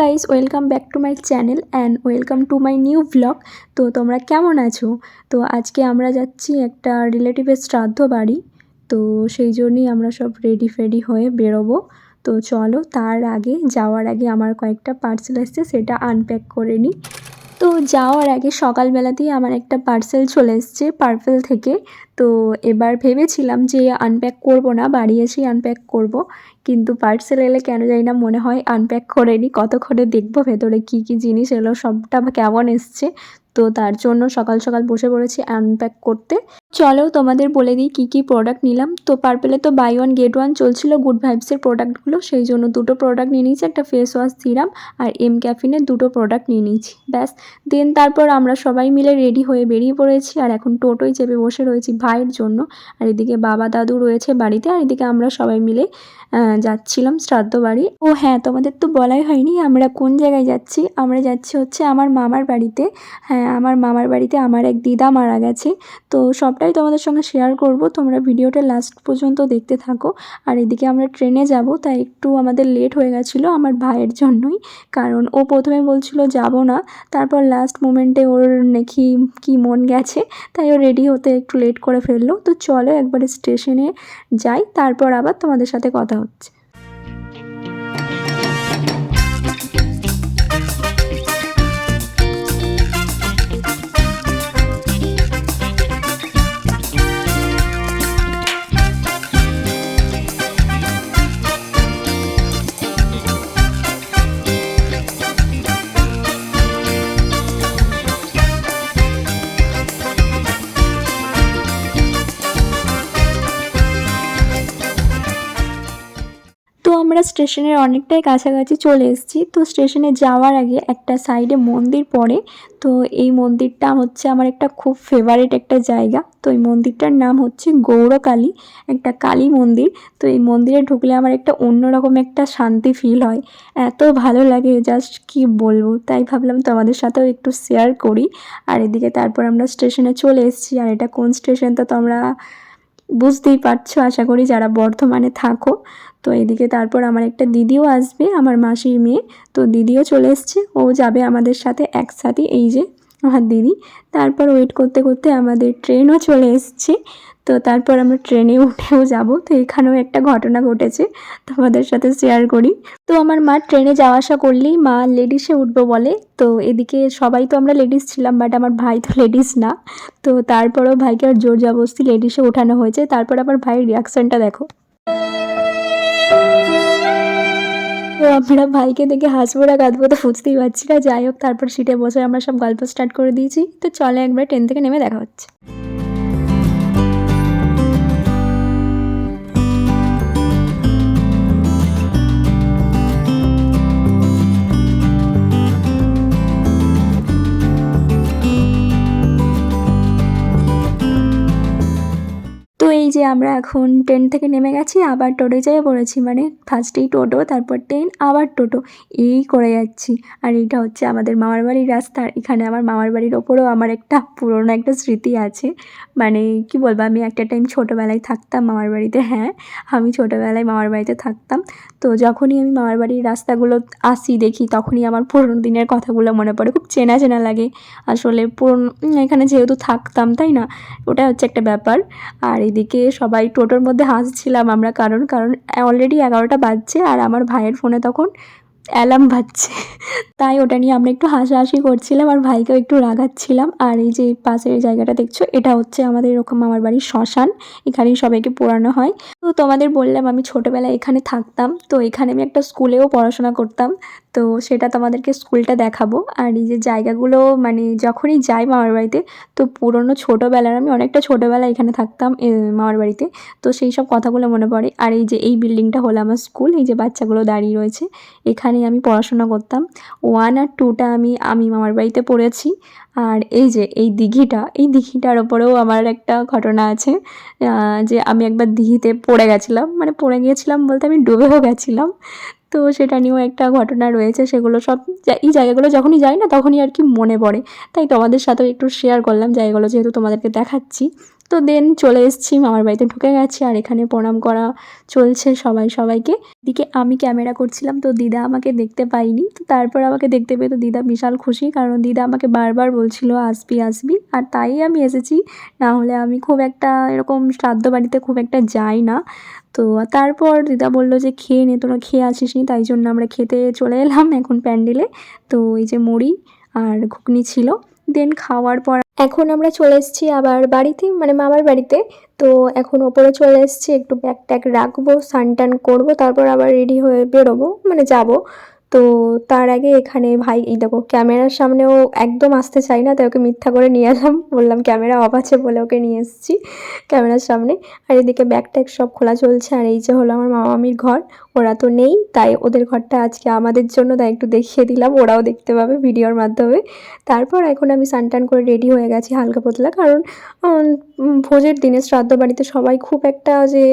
Guys welcome back to my channel and welcome to my new vlog তো তোমরা কেমন আছো? তো আজকে আমরা যাচ্ছি একটা রিলেটিভের শ্রাদ্ধ বাড়ি। তো সেই জন্যই আমরা সব রেডি ফেডি হয়ে বেরোবো। তো চলো, তার আগে, যাওয়ার আগে আমার কয়েকটা পার্সেল এসছে সেটা আনপ্যাক করে নিই। তো যাওয়ার আগে সকালবেলাতেই আমার একটা পার্সেল চলে এসছে পার্পেল থেকে। তো এবার ভেবেছিলাম যে আনপ্যাক করব না বাড়ি এসেই আনপ্যাক করব, কিন্তু পার্সেল এলে কেন জানি না মনে হয় আনপ্যাক করে নিই কতক্ষণে দেখব ভেতরে কী কী জিনিস এলো, সবটা কেমন এসছে। তো তার জন্য সকাল সকাল বসে পড়েছি আনপ্যাক করতে। চলো তোমাদের বলে দিই কী কী প্রোডাক্ট নিলাম। তো পার্পেলে তো বাই ওয়ান গেট ওয়ান চলছিল গুড ভাইবসের প্রোডাক্টগুলো সেই জন্য দুটো প্রোডাক্ট নিয়ে নিয়েছি, একটা ফেস ওয়াশ সিরাম আর এম ক্যাফিনের দুটো প্রোডাক্ট নিয়ে নিয়েছি, ব্যাস। দেন তারপর আমরা সবাই মিলে রেডি হয়ে বেরিয়ে পড়েছি আর এখন টোটোয় চেপে বসে রয়েছি। ভাইয়ের জন্য। আর এদিকে বাবা দাদু রয়েছে বাড়িতে, আর এদিকে আমরা সবাই মিলে যাচ্ছিলাম শ্রাদ্ধ বাড়ি। ও হ্যাঁ তোমাদের তো বলাই হয়নি আমরা কোন জায়গায় যাচ্ছি? আমরা যাচ্ছি হচ্ছে আমার মামার বাড়িতে। হ্যাঁ আমার মামার বাড়িতে আমার এক দিদা মারা গেছে। তো সবটাই তোমাদের সঙ্গে শেয়ার করব। তোমরা ভিডিওটা লাস্ট পর্যন্ত দেখতে থাকো। আর এদিকে আমরা ট্রেনে যাব, তাই একটু আমাদের লেট হয়ে গেছিল আমার ভাইয়ের জন্যই। কারণ ও প্রথমে বলছিল যাব না। তারপর লাস্ট মোমেন্টে ওর নাকি কি মন গেছে, তাই ও রেডি হতে একটু লেট করে ফেলল। তো চলো একবার স্টেশনে যাই তারপর আবার তোমাদের সাথে কথা হচ্ছে। স্টেশনের অনেকটাই কাছাকাছি চলে এসেছি। তো স্টেশনে যাওয়ার আগে একটা সাইডে মন্দির পড়ে। তো এই মন্দিরটা হচ্ছে আমার একটা খুব ফেভারিট একটা জায়গা। তো এই মন্দিরটার নাম হচ্ছে গৌরকালী একটা কালী মন্দির। তো এই মন্দিরে ঢুকলে আমার একটা অন্যরকম একটা শান্তি ফিল হয়। এত ভালো লাগে জাস্ট কি বলব? তাই ভাবলাম তোমাদের সাথেও একটু শেয়ার করি। আর এদিকে তারপর আমরা স্টেশনে চলে এসেছি। আর এটা কোন স্টেশন তো তোমরা বুঝতেই পারছ? আশা করি যারা বর্ধমানে থাকো। তো এদিকে তারপর আমার একটা দিদিও আসবে, আমার মাসির মেয়ে। তো দিদিও চলে এসছে, ও যাবে আমাদের সাথে একসাথে, এই যে আমার দিদি। তারপর ওয়েট করতে করতে আমাদের ট্রেনও চলে এসছে। তো তারপর আমরা ট্রেনে উঠেও যাব। তো এখানেও একটা ঘটনা ঘটেছে, তোমাদের সাথে শেয়ার করি। তো আমার মা ট্রেনে যাওয়া আসা করলেই মা লেডিসে উঠবো বলে। তো এদিকে সবাই তো আমরা লেডিস ছিলাম বাট আমার ভাই তো লেডিস না। তো তারপরও ভাইকে আর জোর জবরদস্তি লেডিসে ওঠানো হয়েছে। তারপর আবার ভাইয়ের রিয়াকশানটা দেখো। তো আমরা ভাইকে দেখে হাসবো না, কাঁদবো তো বুঝতেই পারছি না। যাই হোক, তারপর সিটে বসে আমরা সব গল্প স্টার্ট করে দিয়েছি। তো চলে একবার ট্রেন থেকে নেমে দেখা হচ্ছে। যে আমরা এখন ট্রেন থেকে নেমে গেছি, আবার টোটো যেয়ে পড়েছি। মানে ফার্স্টেই টোটো, তারপর ট্রেন আবার টোটো। এই করে যাচ্ছি। আর এইটা হচ্ছে আমাদের মামার বাড়ির রাস্তা। এখানে আমার মামার বাড়ির ওপরেও আমার একটা পুরনো একটা স্মৃতি আছে। মানে কি বলব, আমি একটা টাইম ছোটোবেলায় থাকতাম মামার বাড়িতে। হ্যাঁ আমি ছোটোবেলায় মামার বাড়িতে থাকতাম। তো যখনই আমি মামার বাড়ির রাস্তাগুলো আসি, দেখি, তখনই আমার পুরনো দিনের কথাগুলো মনে পড়ে। খুব চেনা চেনা লাগে। আসলে পুরনো এখানে যেহেতু থাকতাম, তাই না? ওটা হচ্ছে একটা ব্যাপার। আর এদিকে সবাই টোটোর মধ্যে হাসছিলাম আমরা কারণ কারণ অলরেডি এগারোটা বাজছে আর আমার ভাইয়ের ফোনে তখন অ্যালার্ম বাজছে। তাই ওটা নিয়ে আমরা একটু হাসাহাসি করছিলাম আর ভাইকেও একটু রাগাচ্ছিলাম। আর এই যে পাশের জায়গাটা দেখছ, এটা হচ্ছে আমাদের এরকম আমার বাড়ির শ্মশান। এখানেই সবাইকে পোড়ানো হয়। তো তোমাদের বললাম আমি ছোটোবেলায় এখানে থাকতাম। তো এখানে আমি একটা স্কুলেও পড়াশোনা করতাম। তো সেটা তোমাদেরকে স্কুলটা দেখাবো। আর এই যে জায়গাগুলো মানে যখনই যাই মামার বাড়িতে, তো পুরনো ছোটোবেলার, আমি অনেকটা ছোটোবেলায় এখানে থাকতাম মামার বাড়িতে। তো সেই সব কথাগুলো মনে পড়ে। আর এই যে এই বিল্ডিংটা হলো আমার স্কুল। এই যে বাচ্চাগুলো দাঁড়িয়ে রয়েছে। এখানেই আমি পড়াশোনা করতাম। ওয়ান আর টুটা আমি আমি মামার বাড়িতে পড়েছি। আর এই যে, এই দিঘিটা, এই দিঘিটার ওপরেও আমার একটা ঘটনা আছে যে আমি একবার দিঘিতে পড়ে গেছিলাম। মানে পড়ে গিয়েছিলাম বলতে আমি ডুবেও গেছিলাম। তো সেটা নিয়েও একটা ঘটনা রয়েছে, সেগুলো সব এই জায়গাগুলো যখনই যাই না তখনই আর কি মনে পড়ে। তাই তোমাদের সাথেও একটু শেয়ার করলাম জায়গাগুলো যেহেতু তোমাদেরকে দেখাচ্ছি। তো দেন চলে এসেছি, মামার বাড়িতে ঢুকে গেছি আর এখানে প্রণাম করা চলছে সবাই, সবাইকে। দিকে আমি ক্যামেরা করছিলাম তো দিদা আমাকে দেখতে পাইনি, তো তারপর আমাকে দেখতে পেয়ে তো দিদা বিশাল খুশি কারণ দিদা আমাকে বারবার বলছিল, আসবি আসবি। আর তাই আমি এসেছি, না হলে আমি খুব একটা এরকম শ্রাদ্ধ বাড়িতে খুব একটা যাই না। তো তারপর দিদা বলল যে, খেয়ে নে, তোরা খেয়ে আসিস নি। তাই জন্য আমরা খেতে চলে এলাম এখন প্যান্ডেলে। তো এই যে মুড়ি আর ঘুগনি ছিল। দেন খাওয়ার পর এখন আমরা চলে এসেছি আবার বাড়িতে মানে মামার বাড়িতে। তো এখন ওপরে চলে এসেছি, একটু ব্যাগ ট্যাগ রাখব সান টান করব, তারপর আবার রেডি হয়ে বেরোবো মানে যাব। তো তার আগে এখানে, ভাই, এই দেখো, ক্যামেরার সামনেও একদম আসতে চাই না, তাই ওকে মিথ্যা করে নিয়ে এলাম। বললাম, ক্যামেরা অফ আছে বলে ওকে নিয়ে এসেছি ক্যামেরার সামনে। আর এদিকে ব্যাগ ট্যাগ সব খোলা চলছে, আর এই যে হলো আমার মামা মামির ঘর, ওরা তো নেই, তাই ওদের ঘরটা আজকে আমাদের জন্য, তাই একটু দেখিয়ে দিলাম, ওরাও দেখতে পাবে ভিডিওর মাধ্যমে। তারপর এখন আমি স্নান করে রেডি হয়ে গেছি হালকা পাতলা, কারণ ভোজের দিনে শ্রাদ্ধ বাড়িতে সবাই খুব একটা যে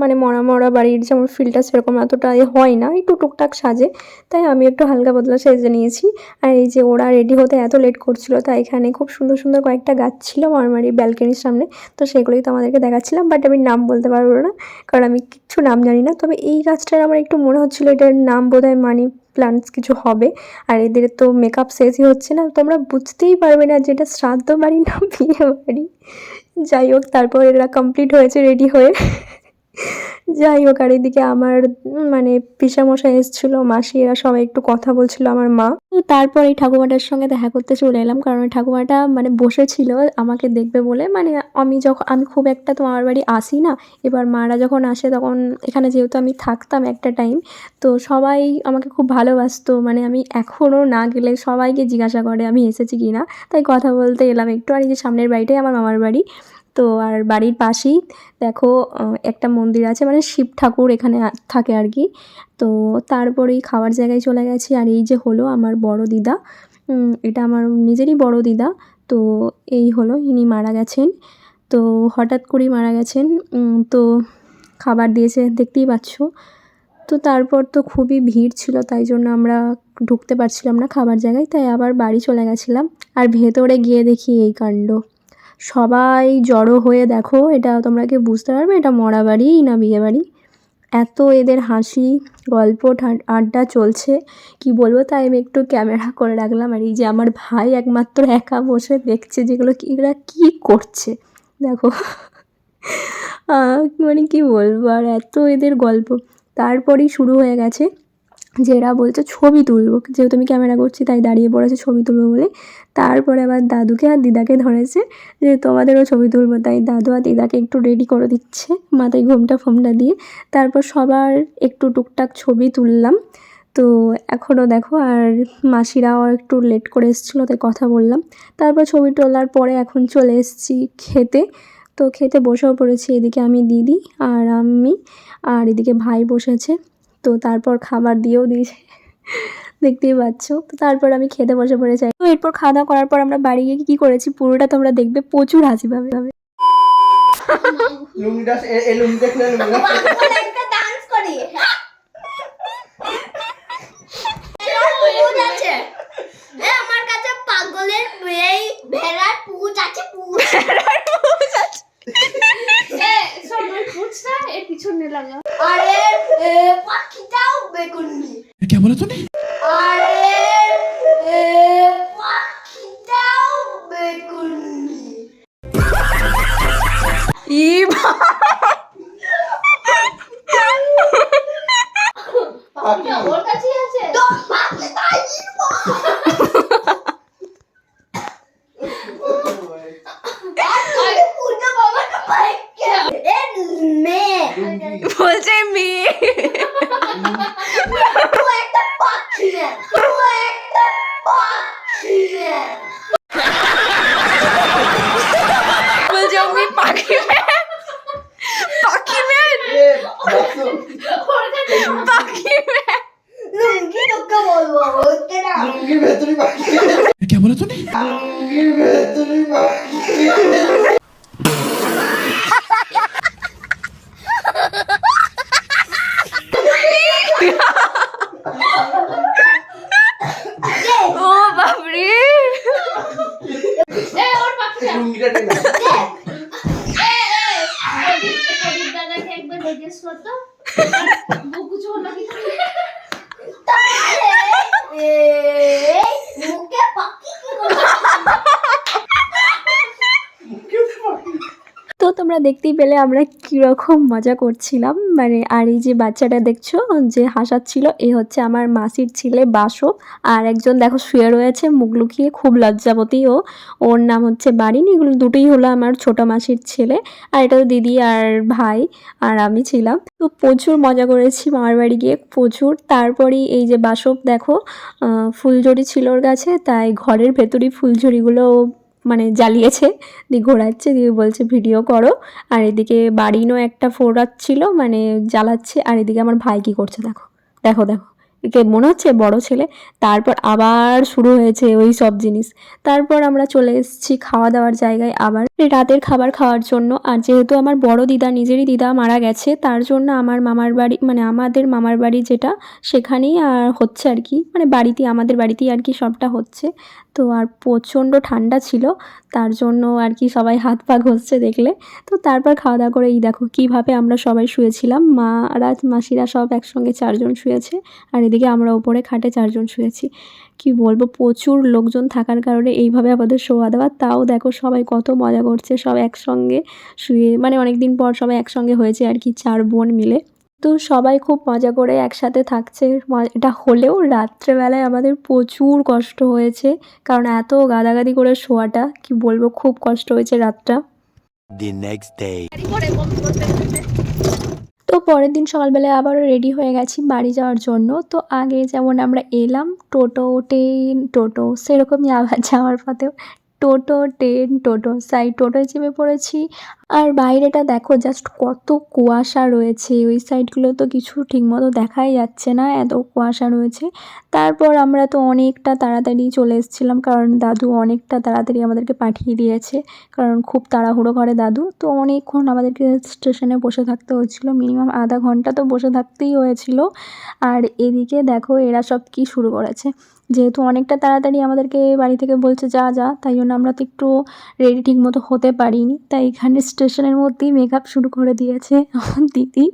মানে মরা মরা বাড়ির যেমন ফিল্টার সেরকম এতটা হয় না, একটু টুকটাক সাজে, তাই আমি একটু হালকা বদলা সেজে নিয়েছি। আর এই যে ওরা রেডি হতে এত লেট করছিল, তাই এখানে খুব সুন্দর সুন্দর কয়েকটা গাছ ছিল আমার বাড়ির ব্যালকনির সামনে। তো সেগুলোই তো আমাদেরকে দেখাচ্ছিলাম বাট আমি নাম বলতে পারব না, কারণ আমি কিচ্ছু নাম জানি না। তবে এই গাছটার আমার একটু মনে হচ্ছিল এটার নাম বোধহয় মানি প্লান্টস কিছু হবে, আর এদের তো মেকআপ শেষই হচ্ছে না। তোমরা বুঝতেই পারবে না যে এটা শ্রাদ্ধ বাড়ি না বিয়ে বাড়ি। যাই হোক, তারপর এরা কমপ্লিট হয়েছে রেডি হয়ে। যাই হোক, আর এদিকে আমার মানে পিসামশাই এসেছিল মাসি এরা সবাই একটু কথা বলছিল আমার মা। তো তারপর এই ঠাকুমাটার সঙ্গে দেখা করতে চলে এলাম, কারণ ঠাকুমাটা মানে বসেছিল আমাকে দেখবে বলে। মানে আমি যখন আমি খুব একটা তো আমার বাড়ি আসি না। এবার মারা যখন আসে তখন এখানে যেহেতু আমি থাকতাম একটা টাইম তো সবাই আমাকে খুব ভালোবাসতো। মানে আমি এখনও না গেলে সবাইকে জিজ্ঞাসা করে আমি এসেছি কি না তাই কথা বলতে এলাম একটু, আর এই যে সামনের বাড়িটাই আমার মামার বাড়ি। তো আর বাড়ির পাশেই দেখো একটা মন্দির আছে মানে শিব ঠাকুর এখানে থাকে আর কি। তো তারপরেই খাওয়ার জায়গায় চলে গেছি। আর এই যে হলো আমার বড় দিদা এটা আমার নিজেরই বড় দিদা, তো এই হলো, ইনি মারা গেছেন। তো হঠাৎ করেই মারা গেছেন তো খাবার দিয়েছে, দেখতেই পাচ্ছ। তো তারপর তো খুবই ভিড় ছিল, তাই জন্য আমরা ঢুকতে পারছিলাম না খাবার জায়গায়, তাই আবার বাড়ি চলে গেছিলাম। আর ভেতরে গিয়ে দেখি এই কাণ্ড। সবাই জড়ো হয়ে দেখো, এটা তোমরা কি বুঝতে পারবে, এটা মরা বাড়ি না বিয়ে বাড়ি। এত এদের হাসি, গল্প আড্ডা চলছে, কি বলব? তাই আমি একটু ক্যামেরা করে রাখলাম। আর এই যে আমার ভাই একমাত্র একা বসে দেখছে যেগুলো এরা কী করছে? দেখো মানে কি বলব? আর এত এদের গল্প। তারপরেই শুরু হয়ে গেছে। যে এরা বলছে ছবি তুলবো। যেহেতু আমি ক্যামেরা করছি, তাই দাঁড়িয়ে পড়েছে ছবি তুলবো বলে। তারপরে আবার দাদুকে আর দিদাকে ধরেছে যে তোমাদেরও ছবি তুলবো। তাই দাদু আর দিদাকে একটু রেডি করে দিচ্ছে মাথায় ঘোমটা ফোমটা দিয়ে। তারপর সবার একটু টুকটাক ছবি তুললাম। তো এখনও দেখো, আর মাসিরাও একটু লেট করে এসেছিল, তাই কথা বললাম। তারপর ছবি তোলার পরে এখন চলে এসেছি খেতে। তো খেতে বসেও পড়েছি, এদিকে আমি দিদি আর আমি, আর এদিকে ভাই বসেছে। তো তারপর খাবার দিয়েও দিয়েছে। দেখতেই পাচ্ছ। তো তারপর আমি খেতে বসে পড়েছি। তো এরপর খাওয়া দাওয়া করার পর আমরা বাড়ি গিয়ে কী করেছি পুরোটা তোমরা দেখবে। প্রচুর হাসি পাবে। লুঙ্গিটা এ- এই Não, দেখতেই পেলে আমরা কীরকম মজা করছিলাম। মানে আর এই যে বাচ্চাটা দেখছ যে হাসাচ্ছিল এ হচ্ছে আমার মাসির ছেলে বাসব আর একজন দেখো শুয়ে রয়েছে মুখ লুকিয়ে খুব লজ্জাবতী ও। ওর নাম হচ্ছে বারিন এগুলো দুটোই হলো আমার ছোটো মাসির ছেলে। আর এটা দিদি আর ভাই আর আমি ছিলাম। তো প্রচুর মজা করেছি মামার বাড়ি গিয়ে প্রচুর। তারপরেই এই যে বাসব দেখো আহ, ফুলঝুরি ছিল ওর কাছে তাই ঘরের ভেতরই ফুলঝুরিগুলো মানে জ্বালিয়েছে, দিয়ে ঘোরাচ্ছে, দিয়ে বলছে, ভিডিও করো। আর এদিকে বাড়িনও একটা ফোরাচ্ছিল মানে জ্বালাচ্ছে, আর এদিকে আমার ভাই কী করছে দেখো। দেখো দেখো। একে মনে হচ্ছে বড় ছেলে। তারপর আবার শুরু হয়েছে ওই সব জিনিস। তারপর আমরা চলে এসেছি খাওয়া দাওয়ার জায়গায় আবার রাতের খাবার খাওয়ার জন্য। আর যেহেতু আমার বড় দিদা নিজেরই দিদা মারা গেছে, তার জন্য আমার মামার বাড়ি মানে আমাদের মামার বাড়ি যেটা, সেখানেই আর হচ্ছে আর কি। মানে বাড়িতে, আমাদের বাড়িতেই আর কি সবটা হচ্ছে। তো আর প্রচণ্ড ঠান্ডা ছিল, তার জন্য আর কি সবাই হাত পা ঘষছে দেখলে। তো তারপর খাওয়া দাওয়া করে এই দেখো, কীভাবে আমরা সবাই শুয়েছিলাম। মারা মাসিরা সব একসঙ্গে চারজন শুয়েছে, আর এদিকে আমরা ওপরে খাটে চারজন শুয়েছি। কি বলব প্রচুর লোকজন থাকার কারণে এইভাবে আমাদের শোয়া দেওয়া। তাও দেখো সবাই কত মজা করছে সব একসঙ্গে শুয়ে মানে অনেক দিন পর সবাই একসঙ্গে হয়েছে আর কি চার বোন মিলে। তো সবাই খুব মজা করে একসাথে থাকছে। ম- এটা হলেও রাত্রেবেলায় আমাদের প্রচুর কষ্ট হয়েছে কারণ এত গাদাগাদি করে শোয়াটা কি বলব খুব কষ্ট হয়েছে রাতটা। The next day. তো পরের দিন সকালবেলায় আবারও রেডি হয়ে গেছি বাড়ি যাওয়ার জন্য। তো আগে যেমন আমরা এলাম, টোটো, ট্রেন, টোটো, সেরকমই আবার যাওয়ার পথেও। টোটো, ট্রেন, টোটো, সাই টোটোয় চেপে পড়েছি। আর বাইরেটা দেখো জাস্ট কত কুয়াশা রয়েছে। ওই সাইডগুলো তো কিছু ঠিকমতো দেখাই যাচ্ছে না, এত কুয়াশা রয়েছে। তারপর আমরা তো অনেকটা তাড়াতাড়ি চলে এসেছিলাম, কারণ দাদু অনেকটা তাড়াতাড়ি আমাদেরকে পাঠিয়ে দিয়েছে। কারণ খুব তাড়াহুড়ো করে দাদু। তো অনেকক্ষণ আমাদেরকে স্টেশনে বসে থাকতে হয়েছিল মিনিমাম আধা ঘণ্টা তো বসে থাকতেই হয়েছিল। আর এদিকে দেখো, এরা সব কি শুরু করেছে। যেহেতু অনেকটা তাড়াতাড়ি আমাদেরকে বাড়ি থেকে বলছে, যা যা। তাই জন্য আমরা তো একটু রেডি ঠিক মতো হতে পারিনি। তাই এখানে স্টেশনের মধ্যেই মেকআপ শুরু করে দিয়েছে। আমার দিদি,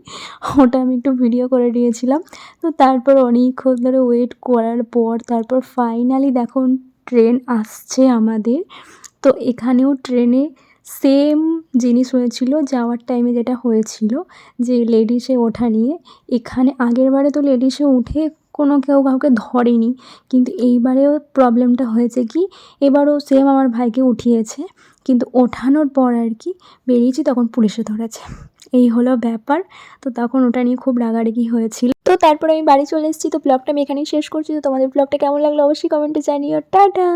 ওটা আমি একটু ভিডিও করে দিয়েছিলাম। তো তারপর অনেকক্ষণ ধরে ওয়েট করার পর তারপর ফাইনালি দেখুন ট্রেন আসছে আমাদের। তো এখানেও ট্রেনে সেম জিনিস হয়েছিল, যাওয়ার টাইমে যেটা হয়েছিল যে লেডিসে ওঠা নিয়ে। এখানে আগের বারে তো লেডিসে উঠে কোনো কেউ কাউকে ধরেনি। কিন্তু এইবারেও প্রবলেমটা হয়েছে কি, এবারও সেম আমার ভাইকে উঠিয়েছে, কিন্তু ওঠানোর পর আর কি বেরিয়েছি তখন পুলিশে ধরেছে। এই হলো ব্যাপার। তো তখন ওটা নিয়ে খুব রাগারাগি হয়েছিল। তো তারপরে আমি বাড়ি চলে এসেছি। তো ব্লগটা আমি এখানেই শেষ করছি। তো তোমাদের ব্লগটা কেমন লাগল অবশ্যই কমেন্টে জানিও। টাটা!